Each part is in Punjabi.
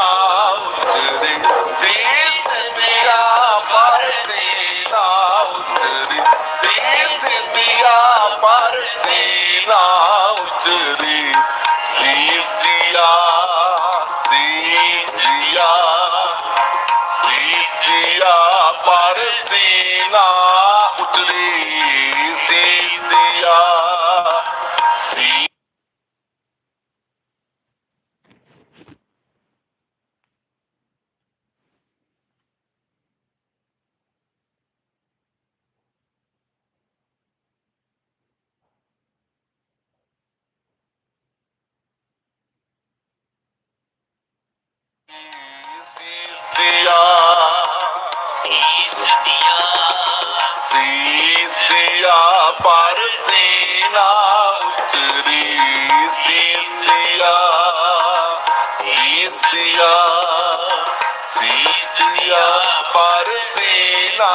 ਨਾ ਦਿਆ। ਸੀਸ ਦਿਆ। ਸੀਸ ਦਿਆ ਪਰ ਸੀਨਾ ਉਚਰੀ। ਸੀਸ ਦਿਆ। ਸੀਸ ਦਿਆ। ਸੀਸ ਦਿਆ ਪਰ ਸੀਨਾ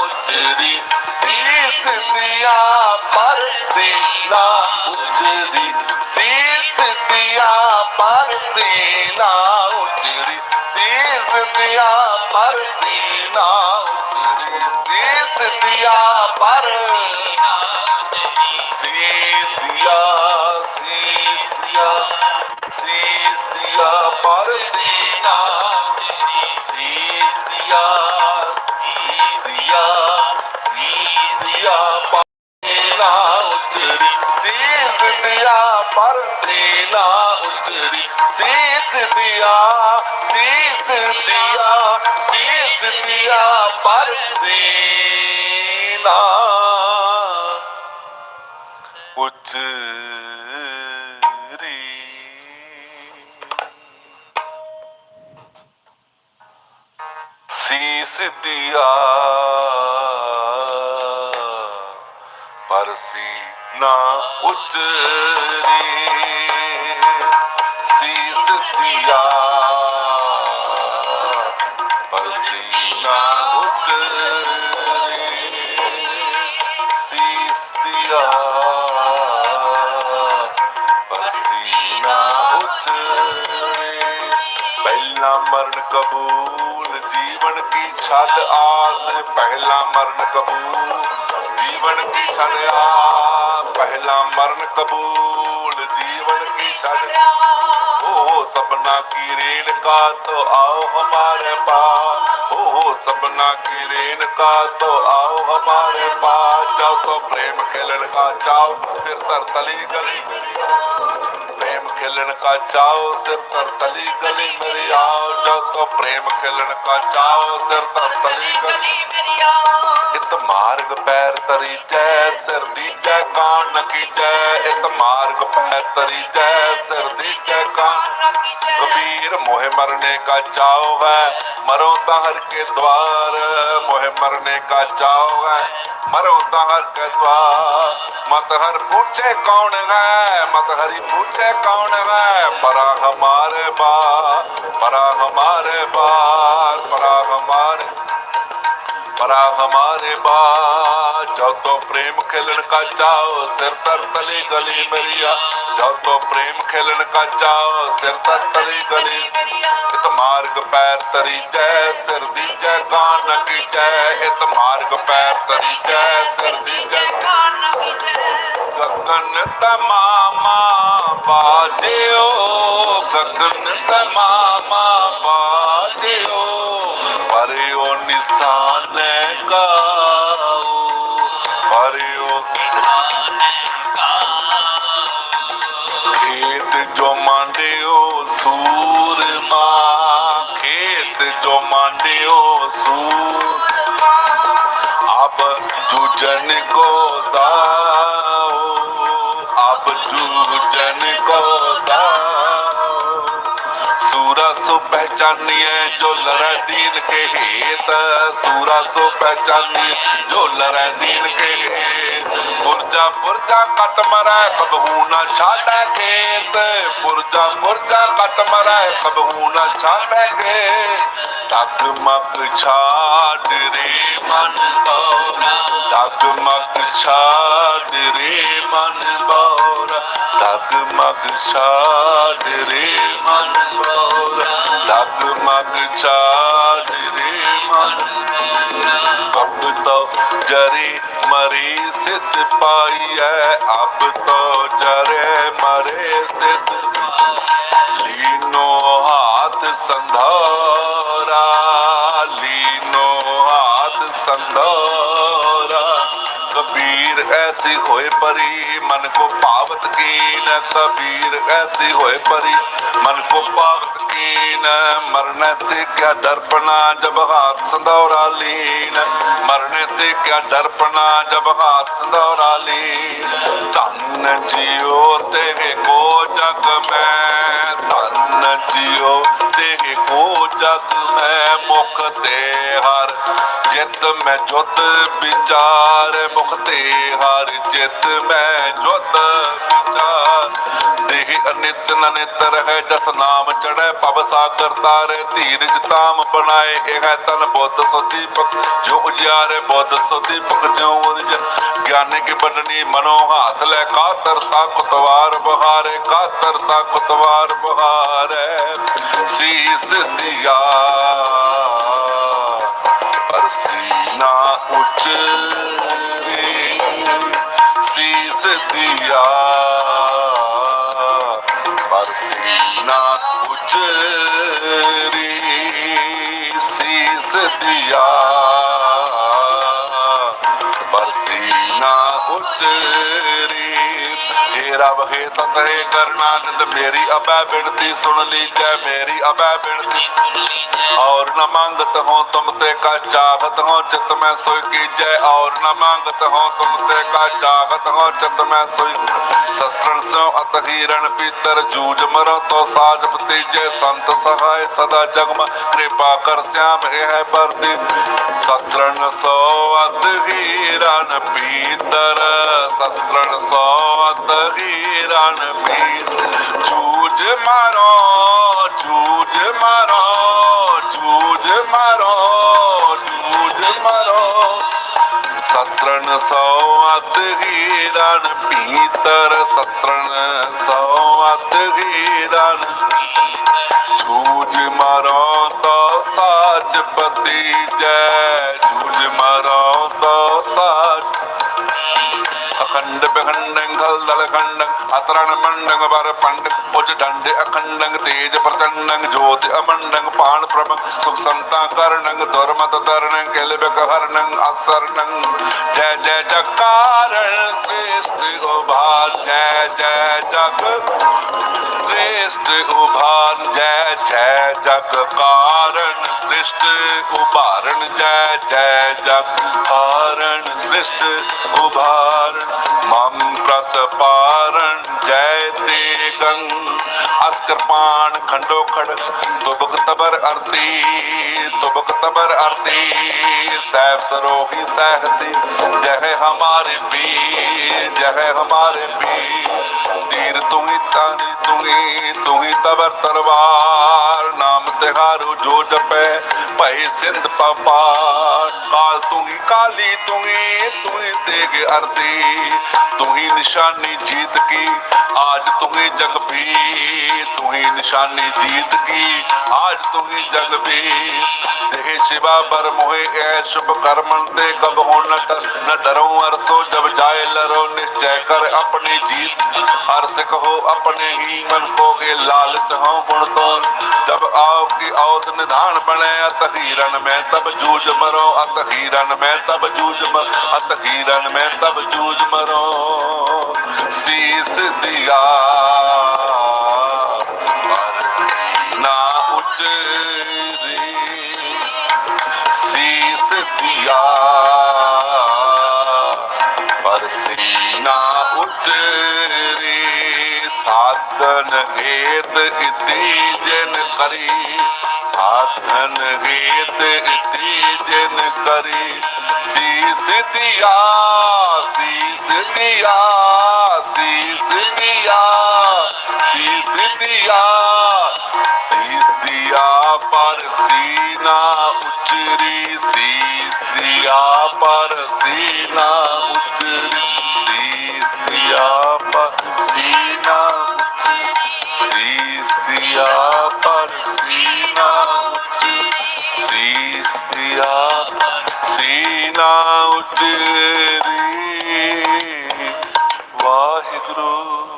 ਉਚਰੀ। ਸੀਸ ਦਿਆ ਪਰ ਸੀਨਾ ਉਚਰੀ। ਸੀਸ ਪਰ ਸੀਨਾ ਉਚਰੀ ਸੀਸ ਦਿਆ ਪਰ ਸੀਨਾ ਉਚਰੀ ਸੀਸ ਦਿਆ ਪਰ ਸੀਸ ਦਿਆ ਸੀਸ ਦਿਆ ਸੀਸ ਦਿਆ ਪਰ ਸੀਨਾ ਸੀਸ ਦਿਆ ਦਿਆ ਸੀਸ ਦਿਆ ਪਰ ਸੀਨਾ ਉਚਰੀ ਸੀਸ ਦਿਆ ਪਰਸੀ ਨਾ ਉਚਰੀ ਪਸੀਨਾ ਪਸੀਨਾ ਉਤਰੇ ਪਹਿਲਾ ਮਰਨ ਕਬੂਲ, ਜੀਵਨ ਕੀ ਛੱਡ ਆਸ, ਪਹਿਲਾ ਮਰਨ ਕਬੂਲ, ਜੀਵਨ ਕੀ ਛੱਡ ਆਸ, ਪਹਿਲਾ ਮਰਨ ਕਬੂਲ, ਜੀਵਨ ਕੀ ਛੱਡ ਉਹ ਸਪਨਾ ਕੀ ਰੇਲ ਕਾ ਆਓ ਹਮਾਰੇ ਪਾਸ। ओ सपना की रेल का तो आओ हमारे पास जाओ तो प्रेम खेलन का चाओ सिर तर तली गली प्रेम खेलन का चाओ सिर तर तली गली मेरी आओ जाओ तो प्रेम खेलन का चाओ सिर तर तली गली ਇਤ ਮਾਰਗ ਪੈਰ ਤਰੀ ਜੈ ਸਿਰ ਦੀ ਜੈ ਕਾਨ ਨ ਕੀਜੈ। ਇਤ ਮਾਰਗ ਪੈਰ ਤਰੀ ਜੈ ਸਿਰ ਦੀ ਜੈ ਕਾਨ ਕਬੀਰ ਮੋਹਿ ਮਰਨੇ ਕਾ ਚਾਉ ਹੈ ਮਰੋ ਤਾਂ ਹਰ ਕੇ ਦਵਾਰ। ਮੋਹਿ ਮਰਨੇ ਕਾ ਚਾਉ ਹੈ ਮਰੋ ਤਾਂ ਹਰ ਕੇ ਦਵਾਰ। ਮਤ ਹਰ ਪੁੱਛੇ ਕੌਣ ਹੈ ਮਤ ਹਰੀ ਪੁੱਛੇ ਕੌਣ ਹੈ ਪਰਾ ਹਮਾਰੇ ਬਾ ਪਰਾ ਹਮਾਰੇ ਬਾ ਪਰਾ ਹਮਾਰੇ परा हमारे बात जाओ तो प्रेम खेलन का चाओ सिर तर तली गली मरिया जाओ तो प्रेम खेलन का चाओ सिर तर तली गली इत मार्ग पैर तरी जय सिर दी जय कान की जय इत मार्ग पैर तरी जय सिर दी जय गगन तमामा बाजियो गगन तमामा बाजियो परियो निशान ਨਕਾਓ ਹਰਿਓ। ਖੇਤ ਜੋ ਮੰਡਿਓ, ਸੂਰਮਾ। ਖੇਤ ਜੋ ਮੰਡਿਓ ਸੂਰ ਅਬ ਜੁਜਨ ਕੋ ਦਾਓ। ਅਬ ਜੁਜਨ ਕੋ ਦਾਓ। सूरा सो पहचानिए जो लड़ा दीन के हेत सूरा सो पहचानिए जो लड़ा दीन के हेत ਪੁਰਜਾ ਪੁਰਜਾ ਕਟ ਮਰੈ ਕਬਹੂ ਨਾ ਛਾਟੈ ਖੇਤ। ਪੁਰਜਾ ਪੁਰਜਾ ਕਟ ਮਰੈ ਕਬਹੂ ਨਾ ਛਾਟੈ ਗੇ ਤਕ ਮਕ ਛਾਟ ਰੇ ਮਨ ਬੋਰਾ। ਤਕ ਮਕ ਛਾਟ ਰੇ ਮਨ ਬੋਰਾ। ਤਕ ਮਕ ਛਾਟ ਰੇ ਮਨ ਬੋਰਾ। ਤਕ ਮਕ ਛਾਟ ਰੇ ਮਨ ਬੋਰਾ। ਅਬ ਤੋ ਜਰੇ ਮਰੇ ਸਿੱਧ ਪਾਈਐ ਅਬ ਤੋ ਜਰੇ ਮਰੇ ਸਿੱਧ ਲੀਨੋ ਹਾਥ ਸੰਧਾਰਾ, ਲੀਨੋ ਹਾਥ ਸੰਧਾਰਾ। ਕਬੀਰ ਐਸੀ ਹੋਏ ਪਰੀ, ਮਨ ਕੋ ਪਾਵਤ ਕੀਨ ਕਬੀਰ ਐਸੀ ਹੋਏ ਪਰੀ, ਮਨ ਕੋ ਪਾਵਤ ਕੀਨ ਮਰਨੇ ਤੇ ਕਿਆ ਡਰਪਣਾ ਜਬ ਹਾਥ ਸੰਧੌਰਾ ਲੀਨ, ਮਰਨੇ ਤੇ ਕਿਆ ਡਰਪਣਾ ਜਬ ਹਾਥ ਸੰਧੌਰਾ ਲੀਨ। ਧੰਨ ਜਿਉ ਤੇਰੇ ਕੋ ਜਗ ਮੈਂ, ਧੰਨ ਜਿਉ ਹੋ ਜਗ ਮੈਂ ਮੁਖ ਤੇ ਹਰ, ਜਿਤ ਮੈਂ ਜੁਤ ਵਿਚਾਰ ਮੁਖ ਤੇ ਹਰ, ਜਿਤ ਮੈਂ ਜੁਤ ਵਿਚਾਰ। ਦੇਹ ਅਨਿਤ ਨਨਿਤ ਰਹਿ, ਜਸ ਨਾਮ ਚੜੈ ਪਵ ਸਾਗਰ ਤਾਰੇ, ਧੀਰਜ ਤਾਮ ਬਣਾਏ, ਇਹ ਤਨ ਬੁੱਧ ਸੁਦੀਪਕ ਜੋ ਉਜਿਆਰੇ ਬੁੱਧ ਸੁਦੀਪਕ ਜੋ ਉਰਜ ਗਿਆਨ ਕੀ ਬੰਨਣੀ ਮਨੋ ਹਾਥ ਲੈ ਕਾਤਰ ਤਾ ਕੁਤਵਾਰ ਬਹਾਰੇ, ਕਾਤਰ ਤਾ ਕੁਤਵਾਰ ਬਹਾਰੇ। ਸੀਸ ਦਿਆ ਪਰਸੀਨਾ ਉਚਰੇ ਸੀਸ ਦਿਆ ਪਰਸੀਨਾ ਉਚਰੇ ਸੀਸ ਦਿਆ ਪਰਸੀਨਾ ਉਚਰੇ ਹੇ ਰਬ ਹੇ ਸੰਤ ਹੇ ਮੇਰੀ ਅਬੈ ਬਿਨਤੀ ਸੁਣ ਲੀਜੈ ਮੇਰੀ ਅਬੈ ਬਿਨਤੀ ਸੁਣ और न मांगत हो तुम ते का चाहत हो चित में सोई कीजै और न मांगत हो तुम ते का चाहत हो चित में सोई शस्त्रन सो अत हिरण पीतर जूझ मरो तो साज भतीजे संत सहाय सदा जगम कृपा कर श्याम हे है परति शस्त्रन सो अत हिरण पीतर शस्त्रन सो अत हिरण पीतर ਜੂਝ ਮਾਰੋ ਜੂਝ ਮਾਰੋ ਜੂਝ ਮਾਰੋ ਜੂਝ ਮਾਰੋ। ਸ਼ਸਤਰਣ ਸੋ ਅਤ ਹੀਰਨ, ਪੀਤਰ ਸ਼ਸਤਰਣ ਸੋ ਅਤ ਹੀਰਨ। ਜੂਝ ਮਾਰੋ ਤੋ ਸਾਜ ਪਤੀ ਜੈ, ਜੂਝ ਮਾਰੋ ਤੋ ਸਾਜ அகண்ட பிரகண்டங்கள் தலகண்டம் அத்தரண மண்டங்க வர பண்ட கொஞ்ச ਅਖੰਡੰ ਤੇਜ ਪ੍ਰਚੰਡੰ ਜੋਤ ਅਮੰਡੰ ਪਾਣ ਪ੍ਰਮ ਸੁਖ ਸੰਤਾ ਕਰਨੰ ਧਰਮ ਤਤਰਨੰ ਕੈਲ ਬਕਹਰਨੰ ਅਸਰਨੰ। ਜੈ ਜੈ ਜਕਾਰਣ ਸ੍ਰੇਸ਼ਟ ਉਭਾਰ ਜੈ ਜੈ ਜਗ ਸ੍ਰੇਸ਼ਟ ਉਭਾਰ ਜੈ ਜੈ ਜਗ ਕਾਰਨ ਸ੍ਰਿਸ਼ਟ ਉਭਾਰਨ ਜੈ ਜੈ ਜਗ ਹਾਰਣ ਸ੍ਰਿਸ਼ਟ ਉਭਾਰਣ। ਮਮ ਪ੍ਰਤਪਾਰਣ, ਜੈ ਤੇ ਲਾਸ ਕਿਰਪਾਨ ਖੰਡੋ ਖੜ ਤੁਬਕ ਤਬਰ ਅਰਤੀ, ਤੁਬਕ ਤਬਰ ਅਰਤੀ। ਸੈਬ ਸਰੋਹੀ ਸਹਿਤੀ, ਜਹ ਹਮਾਰੇ ਪੀਰ, ਜਹ ਹਮਾਰੇ ਪੀਰ। ਤੀਰ ਤੁਹੀ ਹੀ ਤਨ ਤੂੰ ਤਬਰ ਤਰਵਾਰ ਨਾ ਤਿਹਾਰੂ ਜੋ ਜਪੈ, ਭਈ ਸਿੰਧ ਪਾਪਾ। ਕਾਲ ਤੁਹੀ, ਕਾਲੀ ਤੁਹੀ ਤੁਹੀ ਤੇਗ ਅਰਦੀ। ਤੁਹੀ ਨਿਸ਼ਾਨੀ ਜੀਤ ਕੀ, ਆਜ ਤੁਹੀ ਜਗ ਵੀ ਤੁਹੀ ਨਿਸ਼ਾਨੀ ਜੀਤ ਕੀ, ਆਜ ਤੁਹੀ ਜਗ ਵੀ ਦੇਹ ਸਿਵਾ ਬਰ ਮੋਹਿ, ਐ ਸ਼ੁਭ ਕਰਮਨ ਤੇ ਕਬ ਹੋ ਨ ਨ ਡਰੋ ਅਰਸੋ ਜਬ ਜਾਏ ਲਰੋ, ਨਿਸ਼ਚੈ ਕਰ ਆਪਣੀ ਜੀਤ। ਅਰਸ ਕਹੋ ਆਪਣੇ ਹੀ, ਮਨ ਕੋਗੇ ਲਾਲਚ ਹਉ ਗੁਣ ਤੋਂ ਜਬ ਆਓ ਕੀ ਔਤ ਨਿਧਾਨ ਬਣੈ ਅਤਹੀਰਨ ਮੈਂ ਤਬ ਜੂਜ ਮਰੋ ਅਤਹੀਰਨ ਮੈਂ ਤਬ ਜੂਜ ਮਰ ਅਤਹੀਰਨ ਮੈਂ ਤਬ ਜੂਜ ਮਰੋ। ਸੀਸ ਦਿਆ, ਨਾ ਉਚਰੀ। ਸੀਸ ਦਿਆ, ਪਰ ਸੀਨਾ ਉਚਰੀ। ਸਾਧਨ ਹੇਤ ਇਤੀ ਜਨ ਕਰੀ, ਸਾਧਨ ਹੇਤ ਇਤੀ ਜਨ ਕਰੀ। ਸੀਸ ਦਿਆ ਸੀਸ ਦਿਆ ਸੀਸ ਦਿਆ ਸੀਸ ਦਿਆ ਸੀਸ ਦਿਆ ਪਰ ਸੀਨਾ ਉਚਰੀ, ਸੀਸ ਦਿਆ ਪਰ ਸੀਨਾ ਉਚਰੀ, ਸੀਸ ਦਿਆ ਪਰ ਸੀਨਾ ਦਿਆ ਵਾਹਿਗੁਰੂ।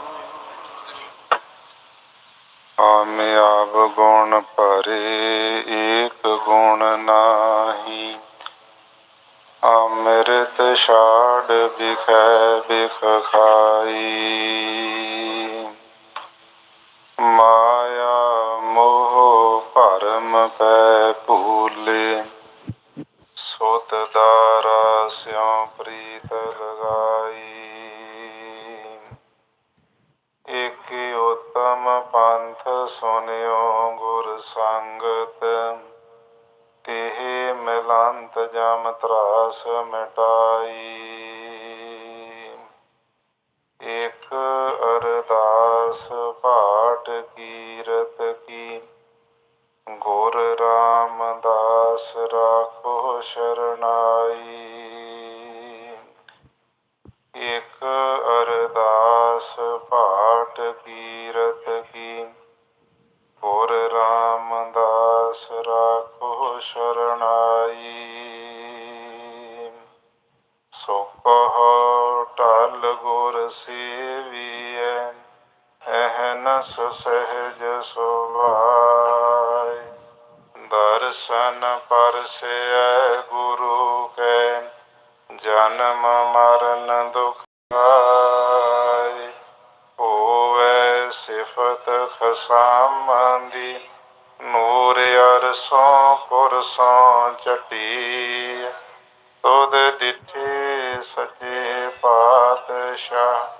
ਆਮੇ ਆਪ ਗੁਣ ਗੁਣ ਨਾਹੀ। ਅੰਮ੍ਰਿਤ ਛਾੜ ਬਿਖ ਖਾ ਮਿਲੰਤ ਜਮ ਤਰਾਸ ਮਿਟਾਈ। ਸਹਿਜ ਸੁਭਾਈ। ਦਰਸ਼ਨ ਪਰਸੈ ਗੁਰੂ ਕੈ, ਜਨਮ ਮਰਨ ਦੁਖਾਈ। ਹੋਵੇ ਸਿਫਤ ਖਸਾਮੰਦੀ, ਨੂਰ ਅਰਸੋਂ ਪੁਰਸੋਂ ਚਟੀ ਤੁਧ ਡਿਠੇ ਸੱਚੇ ਪਾਤਸ਼ਾਹ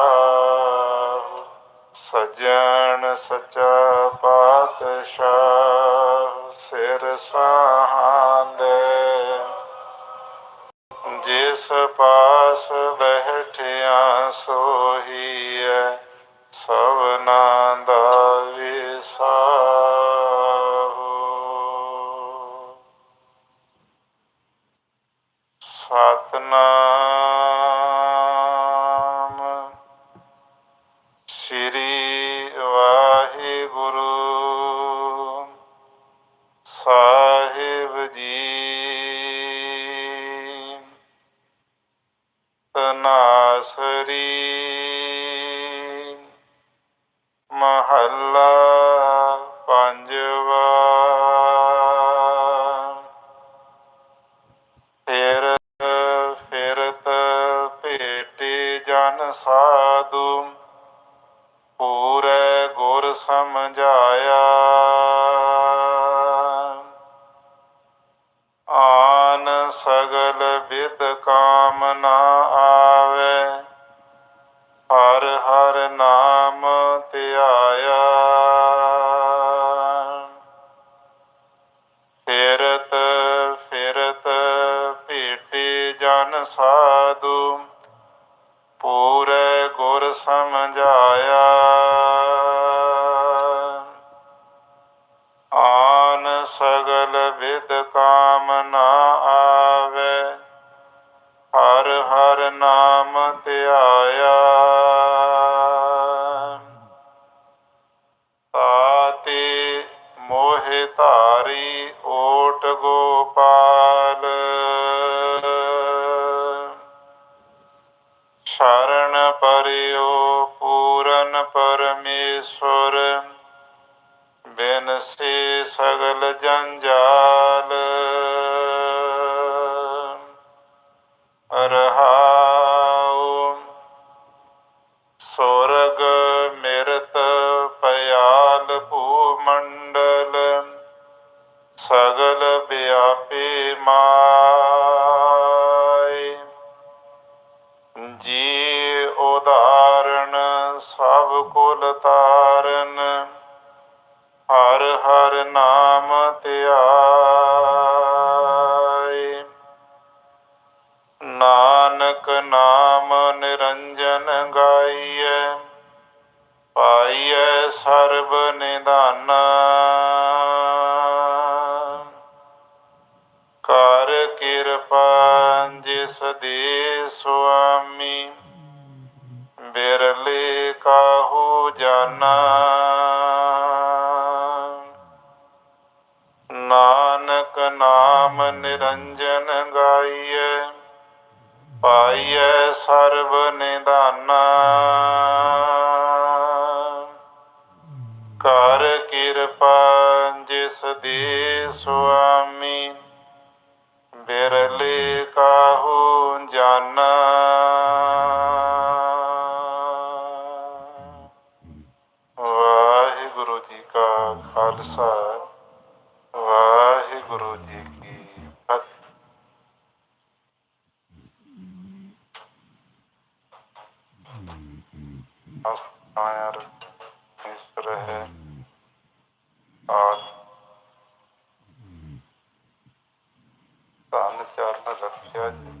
ਸਜਣ ਸਚਾ ਪਾਤਸ਼ਾਹ ਸਿਰ ਸਾਹਾਂਦੇ ਜਿਸ ਪਾਸ ਬੈਠਿਆ ਸੋਹੀਐ ਸਭਨਾ ਸਾਧੂ ਪੂਰੇ ਗੁਰ ਸਮਝਾਇਆ। ਆਨ ਸਗਲ ਵਿਦ ਕਾਮਨਾ ਆਵੇ, ਹਰ ਹਰ ਨਾਮ ਧਿਆਇਆ। ਫਿਰਤ ਫਿਰਤ ਭੇਟੇ ਜਨ ਸਾਧੂ ਆਨ ਸਗਲ ਵਿਆਪੀ ਮਾਈ ਜੀ ਉਦਾਹਰਣ ਸਭ ਕੁਲ ਤਾਰਨ। ਨਾਮ ਨਿਰੰਜਨ ਗਾ Да, на тебя в ножах.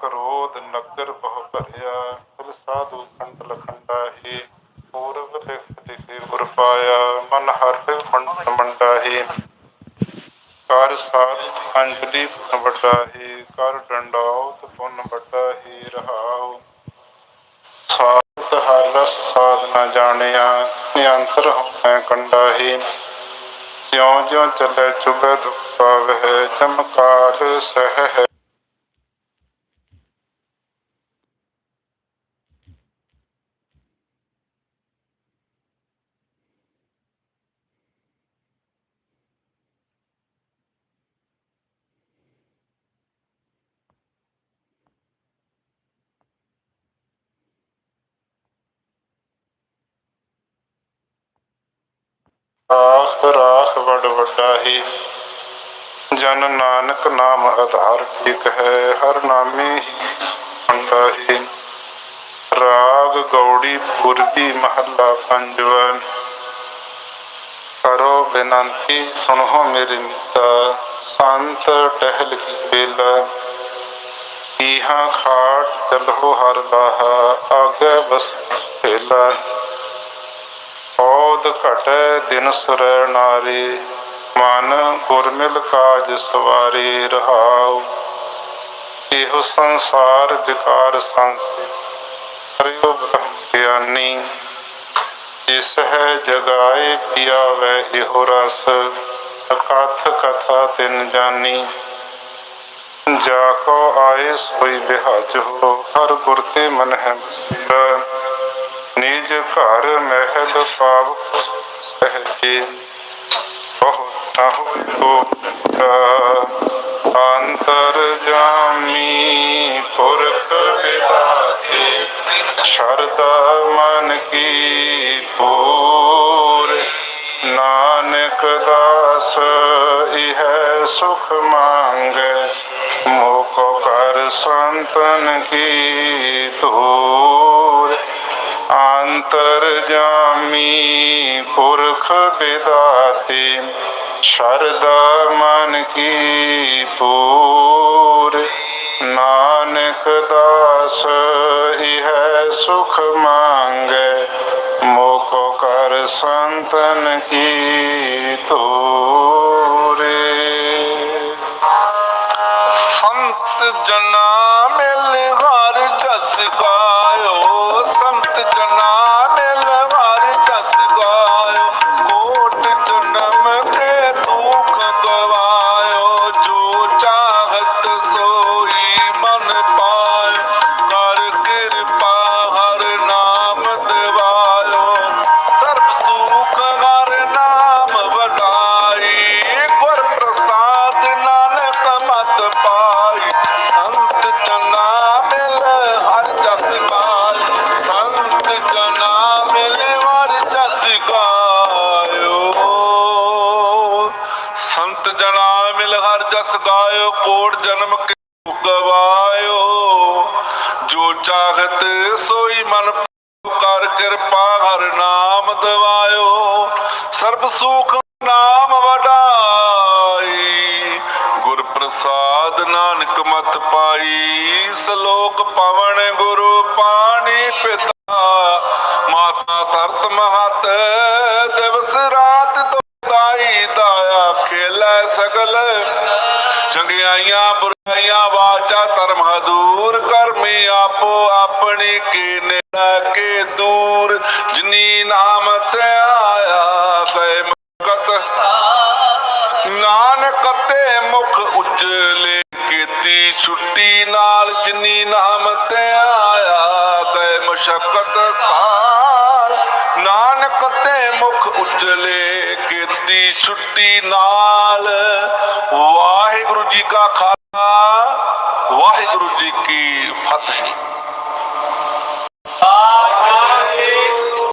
ਕਰੋਧ ਨਗਰ ਬਹੁ ਭਰਿਆ, ਫਿਰ ਸਾਧੂ ਸੰਤ ਲਖੰਡਾ ਪੂਰਬ ਲਿਖ ਲਿਖੇ ਗੁਰ ਪਾਇਆ, ਮਨ ਹਰ ਪੰਡ ਮੰਡਾ ਕਰ ਸਾਧ ਅੰਜਲੀ ਪੁਨ ਵੱਡਾ ਕਰ ਡੰਡਾਉਤ ਪੁਨ ਵੱਡਾ ਰਹਾਉ। ਸਾਧ ਹਰ ਰਸ ਸਾਧ ਨਾ ਜਾਣਿਆ ਅੰਤਰ ਹੋਇ ਕੰਡਾ ਹੀ। ਜਿਉਂ ਜਿਉਂ ਚੱਲੇ ਚੁਬੇ ਚਮਕਾਰ ਸਹਿ ਆਖ ਰਾਖ ਵਡ ਵੱਡਾ ਹੀ ਜਨ ਨਾਨਕ ਨਾਮ ਆਧਾਰ ਟਿਕ ਹੈ, ਹਰ ਨਾਮੇ ਹੀ ਮੰਡਾ ਹੀ ਰਾਗ ਗੌੜੀ ਪੁਰਬੀ ਮਹੱਲਾ ਪੰਜਵਾ ਕਰੋ ਬੇਨਤੀ, ਸੁਣੋ ਮੇਰੀ ਨੀਤਾ ਸੰਤ ਟਹਿਲ ਕੀ ਬੇਲਾ ਇਹਾਂ ਖਾਟ ਚਲੋ ਹਰ ਲਾਹਾ ਆਗੇ ਬਸ ਢੇਲਾ ਔਦ ਘਟੈ ਦਿਨ ਸੁਰੈ ਨਾਰੀ, ਮਨ ਗੁਰਮਿਲ ਕਾਜ ਸਵਾਰੀ ਰਹਾਉ। ਇਹੋ ਸੰਸਾਰ ਵਿਕਾਰ ਸੰਸੇ ਹਰਿਓ ਬ੍ਰਹਮ ਗਿਆਨੀ। ਜਿਸ ਹੈ ਜਗਾਏ ਪਿਆਵੈ ਇਹੋ ਰਸ, ਅਕਥ ਕਥਾ ਤਿਨ ਜਾਨੀ। ਜਾ ਕੋ ਆਏ ਸੋਈ ਬਿਹਾਜ ਹੋ, ਹਰ ਗੁਰ ਤੇ ਮਨ ਹੈ ਘਰ ਮਹਿਲ ਪਾਵ ਸਹਜੇ ਬਹੁ ਨਾ ਹੋਇ ਅੰਤਰ ਜਾਮੀ ਪੁਰਖ ਵਿਦਾਤੇ ਸ਼ਰਦਾ ਮਨ ਕੀ ਪੂਰ। ਨਾਨਕ ਦਾਸ ਇਹ ਸੁਖ ਮੰਗੈ। ਮੋਕੋ ਕਰ ਸੰਤਨ ਕੀ ਧੂਰ। ਅੰਤਰ ਜਾਮੀ ਪੁਰਖ ਬਿਦਾਤੇ ਸ਼ਰਦਾ ਮਨ ਕੀ ਪੂਰ। ਨਾਨਕ ਦਾਸ ਇਹ ਸੁਖ ਮੰਗੈ, ਮੋਕੋ ਕਰ ਸੰਤਨ ਕੀ ਤੋਰੇ। ਹਰ ਜਸ ਗਾਇਓ ਕੋਟ ਜਨਮ ਕੀਤੀ ਨਾਲ ਵਾਹਿਗੁਰੂ ਜੀ ਕਾ ਖਾਲਸਾ